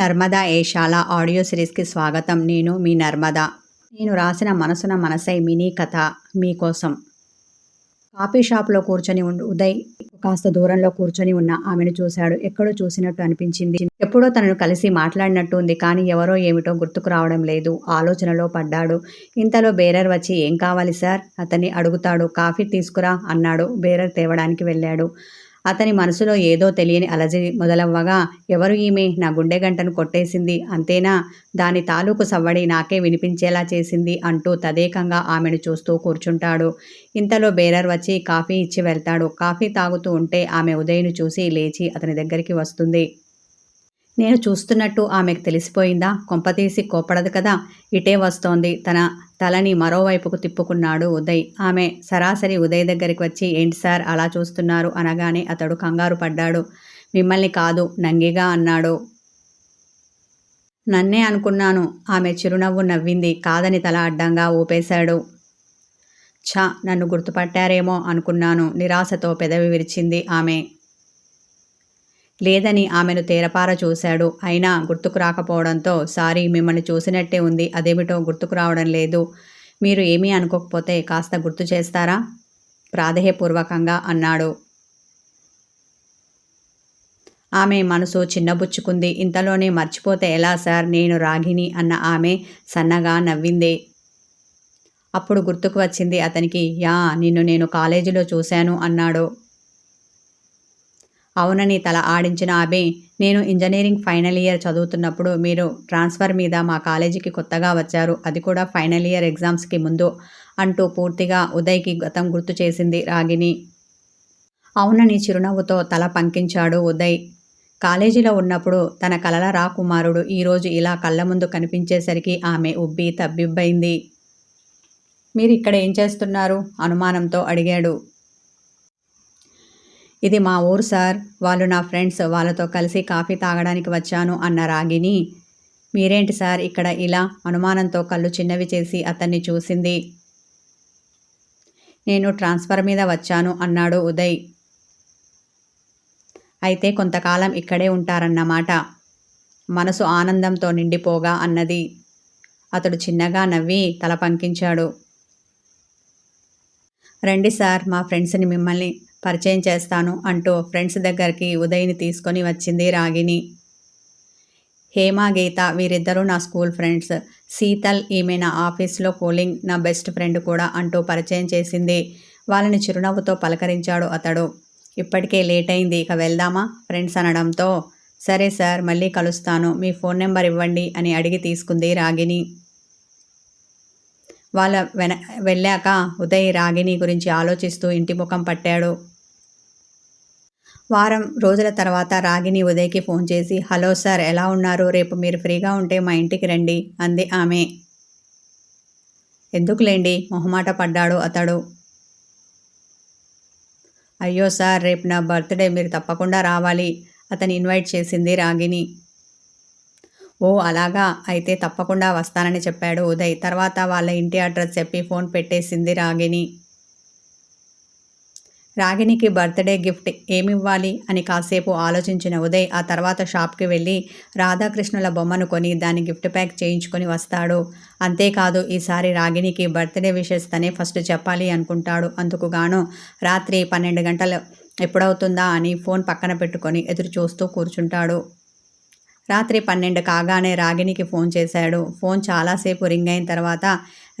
Narmada Eshala audio సిరీస్కి స్వాగతం. నేను మీ నర్మదా. నేను రాసిన మనసున మనసై మినీ కథ మీకోసం. కాఫీ షాప్లో కూర్చొని ఉండు. ఉదయ్ కాస్త దూరంలో కూర్చొని ఉన్న ఆమెను చూశాడు. ఎక్కడో చూసినట్టు అనిపించింది. ఎప్పుడో తనను కలిసి మాట్లాడినట్టు ఉంది కానీ ఎవరో ఏమిటో గుర్తుకు రావడం లేదు. ఆలోచనలో పడ్డాడు. ఇంతలో బేరర్ వచ్చి ఏం కావాలి సార్? అతన్ని అడుగుతాడు. కాఫీ తీసుకురా అన్నాడు. బేరర్ తేవడానికి వెళ్ళాడు. అతని మనసులో ఏదో తెలియని అలజడి మొదలవ్వగా ఎవరు ఈమె? నా గుండె గంటను కొట్టేసింది. అంతేనా? దాని తాలూకు సవ్వడి నాకే వినిపించేలా చేసింది అంటూ తదేకంగా ఆమెను చూస్తూ కూర్చుంటాడు. ఇంతలో బేరర్ వచ్చి కాఫీ ఇచ్చి వెళ్తాడు. కాఫీ తాగుతూ ఉంటే ఆమె ఉదయను చూసి లేచి అతని దగ్గరికి వస్తుంది. నేను చూస్తున్నట్టు ఆమెకు తెలిసిపోయిందా? కొంపతీసి కోపడదు కదా. ఇటే వస్తోంది. తన తలని మరోవైపుకు తిప్పుకున్నాడు ఉదయ్. ఆమె సరాసరి ఉదయ్ దగ్గరికి వచ్చి ఏంటి సార్ అలా చూస్తున్నారు? అనగానే అతడు కంగారు పడ్డాడు. మిమ్మల్ని కాదు నంగిగా అన్నాడు. నన్నే అనుకున్నాను. ఆమె చిరునవ్వు నవ్వింది. కాదని తల అడ్డంగా ఊపేశాడు. ఛా నన్ను గుర్తుపట్టారేమో అనుకున్నాను. నిరాశతో పెదవి విరిచింది ఆమె. లేదని ఆమెను తేరపార చూశాడు. అయినా గుర్తుకు రాకపోవడంతో సారీ మిమ్మల్ని చూసినట్టే ఉంది. అదేమిటో గుర్తుకు రావడం లేదు. మీరు ఏమీ అనుకోకపోతే కాస్త గుర్తు చేస్తారా? ప్రాధేయపూర్వకంగా అన్నాడు. ఆమె మనసు చిన్నబుచ్చుకుంది. ఇంతలోనే మర్చిపోతే ఎలా సార్? నేను రాగిని అన్న ఆమె సన్నగా నవ్వింది. అప్పుడు గుర్తుకు వచ్చింది అతనికి యా నిన్ను నేను కాలేజీలో చూశాను అన్నాడు. అవునని తల ఆడించిన ఆమె నేను ఇంజనీరింగ్ ఫైనల్ ఇయర్ చదువుతున్నప్పుడు మీరు ట్రాన్స్ఫర్ మీద మా కాలేజీకి కొత్తగా వచ్చారు. అది కూడా ఫైనల్ ఇయర్ ఎగ్జామ్స్కి ముందు అంటూ పూర్తిగా ఉదయ్కి గతం గుర్తు చేసింది రాగిని అవునని చిరునవ్వుతో తల పంకించాడు ఉదయ్. కాలేజీలో ఉన్నప్పుడు తన కలల రాకుమారుడు ఈరోజు ఇలా కళ్ళ ముందు కనిపించేసరికి ఆమె ఉబ్బి తబ్బిబ్బైంది. మీరు ఇక్కడ ఏం చేస్తున్నారు? అనుమానంతో అడిగాడు. ఇది మా ఊరు సార్. వాళ్ళు నా ఫ్రెండ్స్. వాళ్ళతో కలిసి కాఫీ తాగడానికి వచ్చాను అన్న రాగిని. మీరేంటి సార్ ఇక్కడ ఇలా అనుమానంతో కళ్ళు చిన్నవి చేసి అతన్ని చూసింది? నేను ట్రాన్స్ఫర్ మీద వచ్చాను అన్నాడు ఉదయ్. అయితే కొంతకాలం ఇక్కడే ఉంటారన్నమాట. మనసు ఆనందంతో నిండిపోగా అన్నది. అతడు చిన్నగా నవ్వి తల పంకించాడు. రండి సార్ మా ఫ్రెండ్స్ని మిమ్మల్ని పరిచయం చేస్తాను అంటూ ఫ్రెండ్స్ దగ్గరికి ఉదయ్ని తీసుకొని వచ్చింది రాగిని హేమ గీత వీరిద్దరూ నా స్కూల్ ఫ్రెండ్స్. శీతల్ ఈమె నా ఆఫీస్లో కూలింగ్ నా బెస్ట్ ఫ్రెండ్ కూడా అంటూ పరిచయం చేసింది. వాళ్ళని చిరునవ్వుతో పలకరించాడు అతడు. ఇప్పటికే లేట్ అయింది ఇక వెళ్దామా ఫ్రెండ్స్ అనడంతో. సరే సార్ మళ్ళీ కలుస్తాను మీ ఫోన్ నెంబర్ ఇవ్వండి అని అడిగి తీసుకుంది రాగిని వాళ్ళ వెన వెళ్ళాక ఉదయ్ రాగిని గురించి ఆలోచిస్తూ ఇంటి ముఖం పట్టాడు. వారం రోజుల తర్వాత రాగిని ఉదయ్కి ఫోన్ చేసి హలో సార్ ఎలా ఉన్నారు? రేపు మీరు ఫ్రీగా ఉంటే మా ఇంటికి రండి అంది ఆమె. ఎందుకులేండి? మొహమాట పడ్డాడు అతడు. అయ్యో సార్ రేపు నా బర్త్డే మీరు తప్పకుండా రావాలి అతని ఇన్వైట్ చేసింది రాగిని. ఓ అలాగా? అయితే తప్పకుండా వస్తానని చెప్పాడు ఉదయ్. తర్వాత వాళ్ళ ఇంటి అడ్రస్ చెప్పి ఫోన్ పెట్టేసింది రాగిని. రాగిణికి బర్త్డే గిఫ్ట్ ఏమివ్వాలి అని కాసేపు ఆలోచించిన ఉదయ్ ఆ తర్వాత షాప్కి వెళ్ళి రాధాకృష్ణుల బొమ్మను కొని దాన్ని గిఫ్ట్ ప్యాక్ చేయించుకొని వస్తాడు. అంతేకాదు ఈసారి రాగిణికి బర్త్డే విషెస్ తనే ఫస్ట్ చెప్పాలి అనుకుంటాడు. అందుకు గాను రాత్రి పన్నెండు గంటలు ఎప్పుడవుతుందా అని ఫోన్ పక్కన పెట్టుకొని ఎదురు చూస్తూ కూర్చుంటాడు. రాత్రి పన్నెండు కాగానే రాగిణికి ఫోన్ చేశాడు. ఫోన్ చాలాసేపు రింగ్ అయిన తర్వాత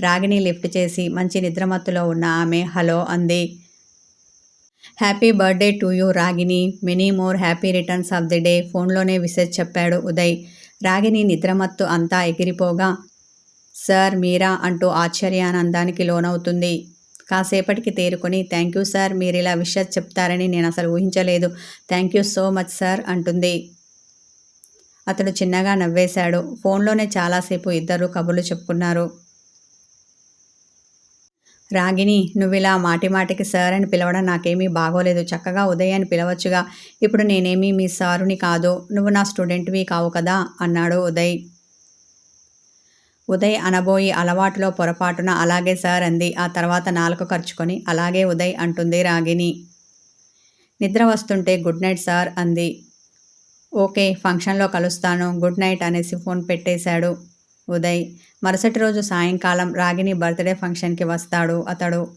రాగిణి లిఫ్ట్ చేసి మంచి నిద్రమత్తులో ఉన్న ఆమె హలో అంది. Happy birthday to you Ragini many more happy returns of the day. ఫోన్లోనే విసెజ్ చెప్పాడు ఉదయ్. రాగిని నిద్రమత్తు అంతా ఎగిరిపోగా సార్ మీరా? అంటూ ఆశ్చర్యానందానికి లోనవుతుంది. కాసేపటికి తేరుకొని థ్యాంక్ యూ సార్. మీరు ఇలా విషయం చెప్తారని నేను అసలు ఊహించలేదు. Thank you so much sir అంటుంది. అతడు చిన్నగా నవ్వేశాడు. ఫోన్లోనే చాలాసేపు ఇద్దరు కబుర్లు చెప్పుకున్నారు. రాగిని నువ్వు ఇలా మాటిమాటికి సార్ అని పిలవడం నాకేమీ బాగోలేదు. చక్కగా ఉదయ్ అని పిలవచ్చుగా. ఇప్పుడు నేనేమీ మీ సారుని కాదు నువ్వు నా స్టూడెంట్వి కావు కదా అన్నాడు ఉదయ్. ఉదయ్ అనబోయి అలవాటులో పొరపాటున అలాగే సార్ అంది. ఆ తర్వాత నాలుక ఖర్చుకొని అలాగే ఉదయ్ అంటుంది రాగిని నిద్ర వస్తుంటే గుడ్ నైట్ సార్ అంది. ఓకే ఫంక్షన్లో కలుస్తాను. గుడ్ నైట్ అనేసి ఫోన్ పెట్టేశాడు. ఉదయ్. మరుసటి రోజు సాయంకాలం రాగిని బర్త్డే ఫంక్షన్కి వస్తాడు అతడు.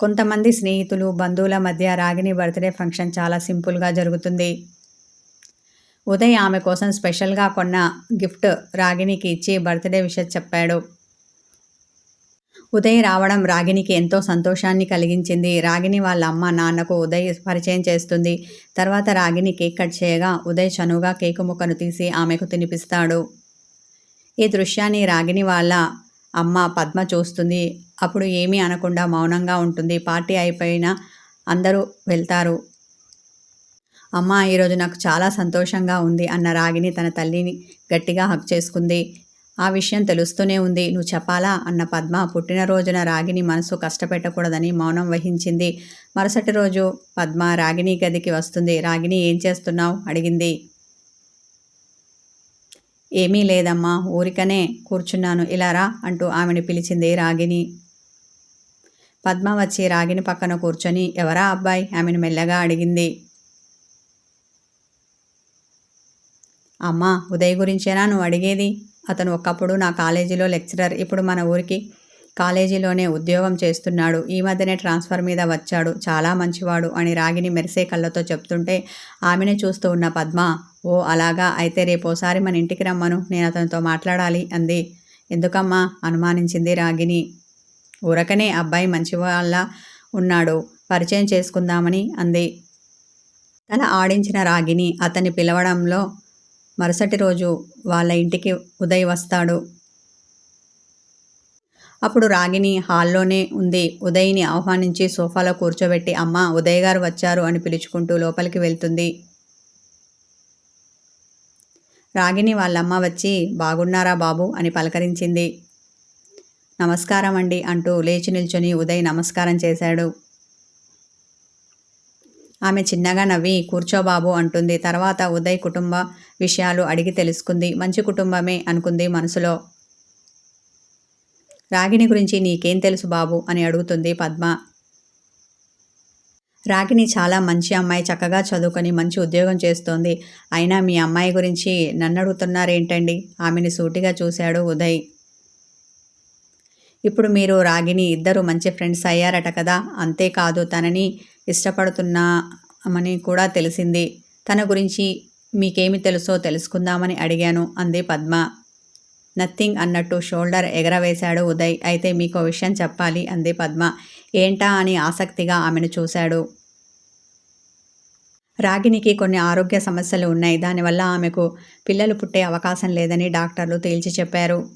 కొంతమంది స్నేహితులు బంధువుల మధ్య రాగిని బర్త్డే ఫంక్షన్ చాలా సింపుల్గా జరుగుతుంది. ఉదయ్ ఆమె కోసం స్పెషల్గా కొన్న గిఫ్ట్ రాగినికి ఇచ్చి బర్త్డే విషయం చెప్పాడు. ఉదయ్ రావడం రాగినికి ఎంతో సంతోషాన్ని కలిగించింది. రాగిని వాళ్ళ అమ్మ నాన్నకు ఉదయ్ పరిచయం చేస్తుంది. తర్వాత రాగిని కేక్ కట్ చేయగా ఉదయ్ చనువుగా కేకు ముక్కను తీసి ఆమెకు తినిపిస్తాడు. ఈ దృశ్యాన్ని రాగిని వాళ్ళ అమ్మ పద్మ చూస్తుంది. అప్పుడు ఏమీ అనకుండా మౌనంగా ఉంటుంది. పార్టీ అయిపోయిన అందరూ వెళ్తారు. అమ్మ ఈరోజు నాకు చాలా సంతోషంగా ఉంది అన్న రాగిని తన తల్లిని గట్టిగా హక్ చేసుకుంది. ఆ విషయం తెలుస్తూనే ఉంది. నువ్వు చెప్పాలా? అన్న పద్మ. పుట్టినరోజున రాగిని మనసు కష్టపెట్టకూడదని మౌనం వహించింది. మరుసటి రోజు పద్మ రాగిని గదికి వస్తుంది. రాగిని ఏం చేస్తున్నావు? అడిగింది. ఏమీ లేదమ్మా ఊరికనే కూర్చున్నాను. ఇలా రా అంటూ ఆమెను పిలిచింది రాగిని పద్మ వచ్చి రాగిని పక్కన కూర్చొని ఎవరా అబ్బాయి? ఆమెను మెల్లగా అడిగింది. అమ్మా ఉదయ్ గురించేనా నువ్వు అడిగేది? అతను ఒకప్పుడు నా కాలేజీలో లెక్చరర్ ఇప్పుడు మన ఊరికి కాలేజీలోనే ఉద్యోగం చేస్తున్నాడు. ఈ మధ్యనే ట్రాన్స్ఫర్ మీద వచ్చాడు. చాలా మంచివాడు అని రాగిని మెరిసే కళ్ళతో చెప్తుంటే ఆమెనే చూస్తూ ఉన్న పద్మ ఓ అలాగా? అయితే రేపోసారి మన ఇంటికి రమ్మను. నేను అతనితో మాట్లాడాలి అంది. ఎందుకమ్మా? అనుమానించింది రాగిని. ఊరకనే అబ్బాయి మంచివాళ్ళ ఉన్నాడు. పరిచయం చేసుకుందామని అంది. తన ఆడించిన రాగిని అతన్ని పిలవడంలో మరుసటి రోజు వాళ్ళ ఇంటికి ఉదయ్ వస్తాడు. అప్పుడు రాగిని హాల్లోనే ఉంది. ఉదయ్ని ఆహ్వానించి సోఫాలో కూర్చోబెట్టి అమ్మ ఉదయ్ గారు వచ్చారు అని పిలుచుకుంటూ లోపలికి వెళ్తుంది. రాగిని వాళ్ళమ్మ వచ్చి బాగున్నారా బాబు అని పలకరించింది. నమస్కారం అండి అంటూ లేచి నిల్చొని ఉదయ్ నమస్కారం చేశాడు. ఆమె చిన్నగా నవ్వి కూర్చోబాబు అంటుంది. తర్వాత ఉదయ్ కుటుంబ విషయాలు అడిగి తెలుసుకుంది. మంచి కుటుంబమే అనుకుంది మనసులో. రాగిణి గురించి నీకేం తెలుసు బాబు? అని అడుగుతుంది పద్మ. రాగిని చాలా మంచి అమ్మాయి చక్కగా చదువుకొని మంచి ఉద్యోగం చేస్తోంది. అయినా మీ అమ్మాయి గురించి నన్ను అడుగుతున్నారేంటండి ఆమెని సూటిగా చూశాడు ఉదయ్. ఇప్పుడు మీరు రాగిని ఇద్దరు మంచి ఫ్రెండ్స్ అయ్యారట కదా? అంతేకాదు తనని ఇష్టపడుతున్నామని కూడా తెలిసింది. తన గురించి మీకేమి తెలుసో తెలుసుకుందామని అడిగాను అంది పద్మ. నథింగ్ అన్నట్టు షోల్డర్ ఎగరవేశాడు ఉదయ్. అయితే మీకు విషయం చెప్పాలి అంది పద్మ. ఏంటా అని ఆసక్తిగా ఆమెను చూశాడు. రాగినికి కొన్ని ఆరోగ్య సమస్యలు ఉన్నాయి. దానివల్ల ఆమెకు పిల్లలు పుట్టే అవకాశం లేదని డాక్టర్లు తేల్చి చెప్పారు.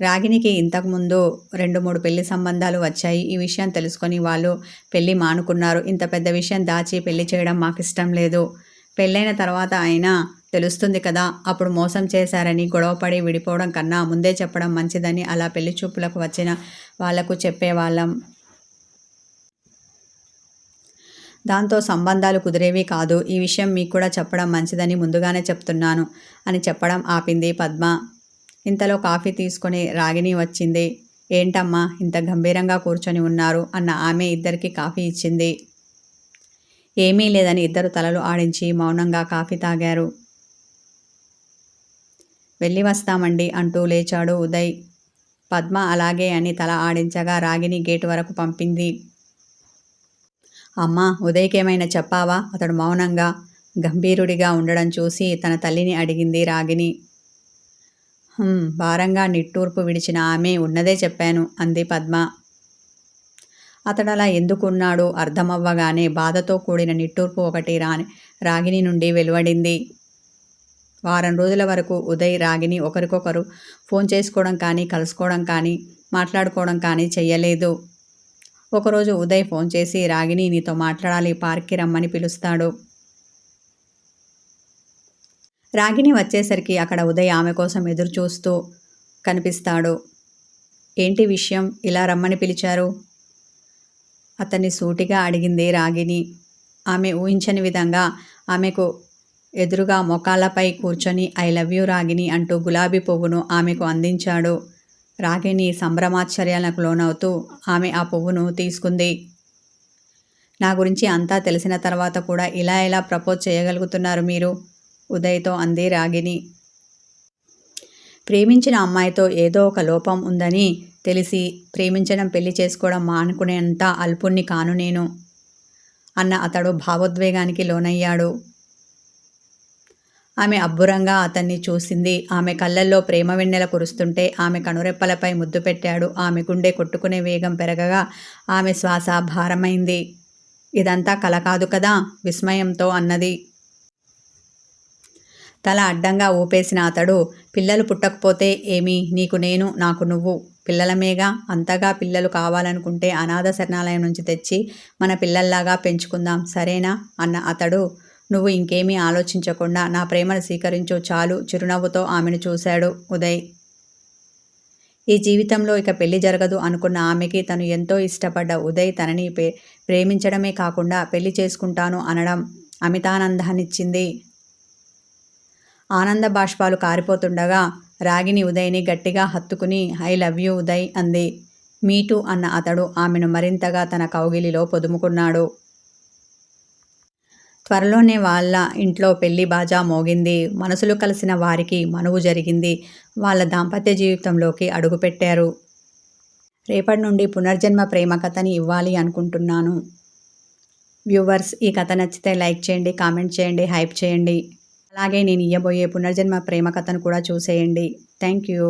రాగినికి ఇంతకుముందు రెండు మూడు పెళ్ళి సంబంధాలు వచ్చాయి. ఈ విషయం తెలుసుకొని వాళ్ళు పెళ్ళి మానుకున్నారు. ఇంత పెద్ద విషయం దాచి పెళ్ళి చేయడం మాకు ఇష్టం లేదు. పెళ్ళైన తర్వాత అయినా తెలుస్తుంది కదా. అప్పుడు మోసం చేశారని గొడవపడి విడిపోవడం కన్నా ముందే చెప్పడం మంచిదని అలా పెళ్ళి చూపులకు వచ్చిన వాళ్ళకు చెప్పేవాళ్ళం. దాంతో సంబంధాలు కుదిరేవి కాదు. ఈ విషయం మీకు కూడా చెప్పడం మంచిదని ముందుగానే చెప్తున్నాను అని చెప్పడం ఆపింది పద్మ. ఇంతలో కాఫీ తీసుకొని రాగిణి వచ్చింది. ఏంటమ్మా ఇంత గంభీరంగా కూర్చొని ఉన్నారు అన్న ఆమె ఇద్దరికి కాఫీ ఇచ్చింది. ఏమీ లేదని ఇద్దరు తలలు ఆడించి మౌనంగా కాఫీ తాగారు. వెళ్ళి వస్తామండి అంటూ లేచాడు ఉదయ్. పద్మ అలాగే అని తల ఆడించగా రాగిని గేటు వరకు పంపింది. అమ్మా ఉదయ్కేమైనా చెప్పావా? అతడు మౌనంగా గంభీరుడిగా ఉండడం చూసి తన తల్లిని అడిగింది రాగిని భారంగా నిట్టూర్పు విడిచిన ఆమె ఉన్నదే చెప్పాను అంది పద్మ. అతడలా ఎందుకున్నాడు అర్థమవ్వగానే బాధతో కూడిన నిట్టూర్పు ఒకటి రాని రాగిని నుండి వెలువడింది. వారం రోజుల వరకు ఉదయ్ రాగిని ఒకరికొకరు ఫోన్ చేసుకోవడం కానీ కలుసుకోవడం కానీ మాట్లాడుకోవడం కానీ చెయ్యలేదు. ఒకరోజు ఉదయ్ ఫోన్ చేసి రాగిని నీతో మాట్లాడాలి పార్క్కి రమ్మని పిలుస్తాడు. రాగిని వచ్చేసరికి అక్కడ ఉదయ్ ఆమె కోసం ఎదురు చూస్తూ కనిపిస్తాడు. ఏంటి విషయం? ఇలా రమ్మని పిలిచారు? అతన్ని సూటిగా అడిగింది రాగిని ఆమె ఊహించని విధంగా ఆమెకు ఎదురుగా మొకాలపై కూర్చొని ఐ లవ్ యూ రాగిని అంటూ గులాబీ పువ్వును ఆమెకు అందించాడు. రాగిణి సంభ్రమాశ్చర్యాలకు లోనవుతూ ఆమె ఆ పువ్వును తీసుకుంది. నా గురించి అంతా తెలిసిన తర్వాత కూడా ఇలా ఎలా ప్రపోజ్ చేయగలుగుతున్నారు మీరు ఉదయ్తో అంది రాగిణి. ప్రేమించిన అమ్మాయితో ఏదో ఒక లోపం ఉందని తెలిసి ప్రేమించడం పెళ్ళి చేసుకోవడం మానుకునేంత అల్పుణ్ణి కాను నేను అన్న అతడు భావోద్వేగానికి లోనయ్యాడు. ఆమె అబ్బురంగా అతన్ని చూసింది. ఆమె కళ్ళల్లో ప్రేమ వెన్నెల కురుస్తుంటే ఆమె కనురెప్పలపై ముద్దు పెట్టాడు. ఆమె గుండె కొట్టుకునే వేగం పెరగగా ఆమె శ్వాస భారమైంది ఇదంతా కల కాదు కదా? విస్మయంతో అన్నది. తల అడ్డంగా ఊపేసిన అతడు పిల్లలు పుట్టకపోతే ఏమి? నీకు నేను నాకు నువ్వు. పిల్లలమేగా? అంతగా పిల్లలు కావాలనుకుంటే అనాథ శరణాలయం నుంచి తెచ్చి మన పిల్లల్లాగా పెంచుకుందాం. సరేనా? అన్న అతడు నువ్వు ఇంకేమీ ఆలోచించకుండా నా ప్రేమను స్వీకరించు చాలు. చిరునవ్వుతో ఆమెను చూశాడు ఉదయ్. ఈ జీవితంలో ఇక పెళ్ళి జరగదు అనుకున్న ఆమెకి తను ఎంతో ఇష్టపడ్డ ఉదయ్ తనని ప్రేమించడమే కాకుండా పెళ్ళి చేసుకుంటాను అనడం అమితానందాన్నిచ్చింది. ఆనంద బాష్పాలు కారిపోతుండగా రాగిని ఉదయ్ని గట్టిగా హత్తుకుని ఐ లవ్ యూ ఉదయ్ అంది. మీటు అన్న అతడు ఆమెను మరింతగా తన కౌగిలిలో పొదుముకున్నాడు. త్వరలోనే వాళ్ళ ఇంట్లో పెళ్ళి బాజా మోగింది. మనసులు కలిసిన వారికి మనువు జరిగింది. వాళ్ళ దాంపత్య జీవితంలోకి అడుగుపెట్టారు. రేపటి నుండి పునర్జన్మ ప్రేమ కథని ఇవ్వాలి అనుకుంటున్నాను. వ్యూవర్స్ ఈ కథ నచ్చితే లైక్ చేయండి కామెంట్ చేయండి హైప్ చేయండి. అలాగే నేను ఇయ్యబోయే పునర్జన్మ ప్రేమ కథను కూడా చూసేయండి. Thank you.